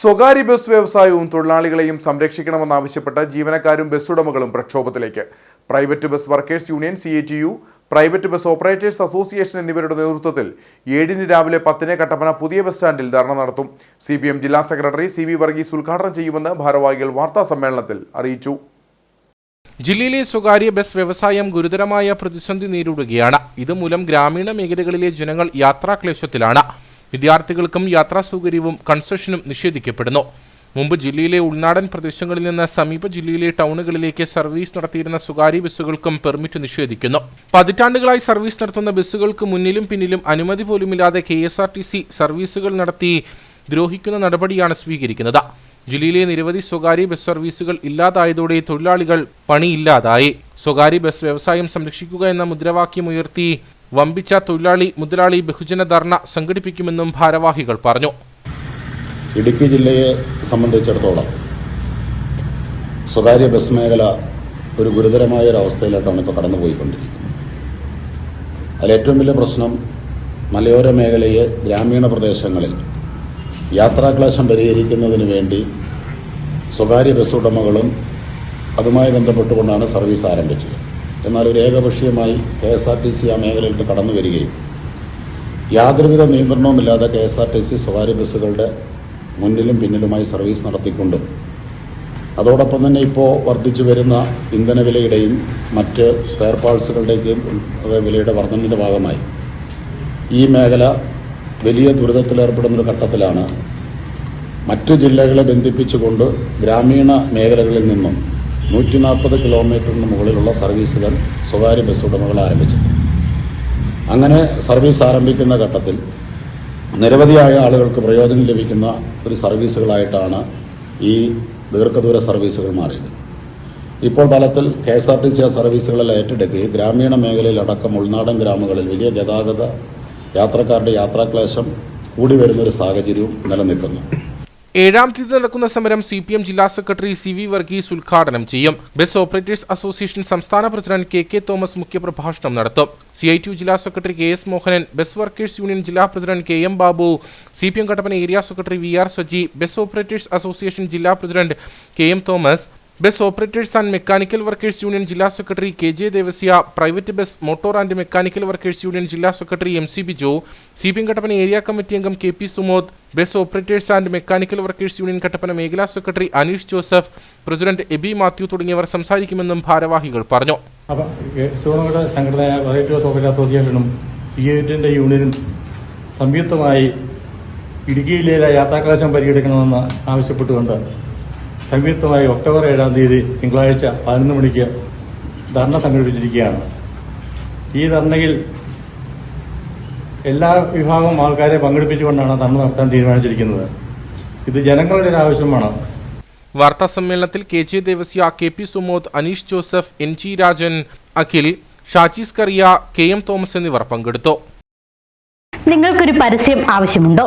സ്വകാര്യ ബസ് വ്യവസായവും തൊഴിലാളികളെയും സംരക്ഷിക്കണമെന്നാവശ്യപ്പെട്ട് ജീവനക്കാരും ബസ് ഉടമകളും പ്രക്ഷോഭത്തിലേക്ക്. Private bus workers union C private bus operators association എന്നിവരുടെ നേതൃത്വത്തിൽ ഏഴിന് രാവിലെ പത്തിന് കട്ടപ്പന പുതിയ ബസ് സ്റ്റാൻഡിൽ ധർണ നടത്തും. സി ജില്ലാ സെക്രട്ടറി സി വി വർഗീസ് ഉദ്ഘാടനം ചെയ്യുമെന്ന് ഭാരവാഹികൾ വാർത്താ സമ്മേളനത്തിൽ അറിയിച്ചു. ജില്ലയിലെ സ്വകാര്യ ബസ് വ്യവസായം ഗുരുതരമായ പ്രതിസന്ധി നേരിടുകയാണ്. ഇതുമൂലം ഗ്രാമീണ മേഖലകളിലെ ജനങ്ങൾ യാത്രാക്ലേശത്തിലാണ്. വിദ്യാർത്ഥികൾക്കും യാത്രാ സൗകര്യവും കൺസെഷനും നിഷേധിക്കപ്പെടുന്നു. മുമ്പ് ജില്ലയിലെ ഉൾനാടൻ പ്രദേശങ്ങളിൽ നിന്ന് സമീപ ജില്ലയിലെ ടൗണുകളിലേക്ക് സർവീസ് നടത്തിയിരുന്ന സ്വകാര്യ ബസ്സുകൾക്കും പെർമിറ്റ് നിഷേധിക്കുന്നു. പതിറ്റാണ്ടുകളായി സർവീസ് നടത്തുന്ന ബസ്സുകൾക്ക് മുന്നിലും പിന്നിലും അനുമതി പോലുമില്ലാതെ കെ സർവീസുകൾ നടത്തി ദ്രോഹിക്കുന്ന നടപടിയാണ് സ്വീകരിക്കുന്നത്. ജില്ലയിലെ നിരവധി സ്വകാര്യ ബസ് സർവീസുകൾ ഇല്ലാതായതോടെ തൊഴിലാളികൾ പണിയില്ലാതായി. സ്വകാര്യ ബസ് വ്യവസായം സംരക്ഷിക്കുക എന്ന മുദ്രാവാക്യം ഉയർത്തി വമ്പിച്ച തൊഴിലാളി മുതലാളി ബഹുജന ധർണ സംഘടിപ്പിക്കുമെന്നും ഭാരവാഹികൾ പറഞ്ഞു. ഇടുക്കി ജില്ലയെ സംബന്ധിച്ചിടത്തോളം സ്വകാര്യ ബസ് മേഖല ഒരു ഗുരുതരമായ ഒരു അവസ്ഥയിലോട്ടാണ് ഇപ്പോൾ കടന്നുപോയിക്കൊണ്ടിരിക്കുന്നത്. അതിലേറ്റവും വലിയ പ്രശ്നം മലയോര മേഖലയെ ഗ്രാമീണ പ്രദേശങ്ങളിൽ യാത്രാക്ലേശം പരിഹരിക്കുന്നതിന് വേണ്ടി സ്വകാര്യ ബസ് ഉടമകളും അതുമായി ബന്ധപ്പെട്ടുകൊണ്ടാണ് സർവീസ് ആരംഭിച്ചത്. എന്നാൽ ഒരു ഏകപക്ഷീയമായി K S R T C ആ മേഖലയിലേക്ക് കടന്നു വരികയും യാതൊരുവിധ നിയന്ത്രണവുമില്ലാതെ K S R T C സ്വകാര്യ ബസ്സുകളുടെ മുന്നിലും പിന്നിലുമായി സർവീസ് നടത്തിക്കൊണ്ട്. അതോടൊപ്പം തന്നെ ഇപ്പോൾ വർദ്ധിച്ചു വരുന്ന ഇന്ധനവിലയുടെയും മറ്റ് സ്പെയർ പാർട്സുകളുടെയും വിലയുടെ വർധനയുടെ ഭാഗമായി. ഈ മേഖല വലിയ ദുരിതത്തിലേർപ്പെടുന്നൊരു ഘട്ടത്തിലാണ്. മറ്റു ജില്ലകളെ ബന്ധിപ്പിച്ചുകൊണ്ട് ഗ്രാമീണ മേഖലകളിൽ നിന്നും നൂറ്റി നാൽപ്പത് കിലോമീറ്ററിന് മുകളിലുള്ള സർവീസുകൾ സ്വകാര്യ ബസ് ഉടമകൾ ആരംഭിച്ചു. അങ്ങനെ സർവീസ് ആരംഭിക്കുന്ന ഘട്ടത്തിൽ നിരവധിയായ ആളുകൾക്ക് പ്രയോജനം ലഭിക്കുന്ന ഒരു സർവീസുകളായിട്ടാണ് ഈ ദീർഘദൂര സർവീസുകൾ മാറിയത്. ഇപ്പോൾ തലത്തിൽ K S R T C ആ സർവീസുകളെ ഏറ്റെടുക്കുകയും ഗ്രാമീണ മേഖലയിലടക്കം ഉൾനാടൻ ഗ്രാമങ്ങളിൽ വലിയ ഗതാഗത യാത്രക്കാരുടെ യാത്രാക്ലേശം കൂടി വരുന്നൊരു സാഹചര്യവും നിലനിൽക്കുന്നു. ഏഴാം തീയതി നടക്കുന്ന സമരം സി പി എം ജില്ലാ സെക്രട്ടറി സി വി വർഗീസ് ഉദ്ഘാടനം ചെയ്യും. ബസ് ഓപ്പറേറ്റേഴ്സ് അസോസിയേഷൻ സംസ്ഥാന പ്രസിഡന്റ് കെ കെ തോമസ് മുഖ്യപ്രഭാഷണം നടത്തും. സി ഐ ടി യു ജില്ലാ secretary K S Mohanan bus workers union ജില്ലാ president K M Babu C P M Kattappana area secretary V R Saji bus operators association ജില്ലാ president K M Thomas bus operators and mechanical workers union ജില്ലാ secretary K J Devasya private bus motor and mechanical workers union ജില്ലാ secretary M C Bijo C P Kattappana area committee അംഗം K P Sumod bus operators and mechanical workers union Kattappana മേഖലാ secretary Aneesh Joseph president AB Mathew തുടങ്ങിയവർ സംസാരിക്കുമെന്നും ഭാരവാഹികൾ പറഞ്ഞു. അസോസിയേഷനും യൂണിയനും സംയുക്തമായി ഇടുക്കിയിലെ യാത്രാക്ലേശം പരിഗണിക്കണമെന്ന് ആവശ്യപ്പെട്ടുകൊണ്ട് സംയുക്തമായി ഒക്ടോബർ ഏഴാം തീയതി തിങ്കളാഴ്ച പതിനൊന്ന് മണിക്ക് ധർണ സംഘടിപ്പിച്ചിരിക്കുകയാണ്. ഈ ധർണയിൽ എല്ലാ വിഭാഗം ആൾക്കാരെ പങ്കെടുപ്പിച്ചുകൊണ്ടാണ് ധർണ നടത്താൻ തീരുമാനിച്ചിരിക്കുന്നത്. ഇത് ജനങ്ങളുടെ ഒരു ആവശ്യമാണ്. വാർത്താ സമ്മേളനത്തിൽ K J Devasya K P Sumod Aneesh Joseph N G Rajan Akhil Shajees Kariya K M Thomas എന്നിവർ പങ്കെടുത്തു. നിങ്ങൾക്കൊരു പരസ്യം ആവശ്യമുണ്ടോ?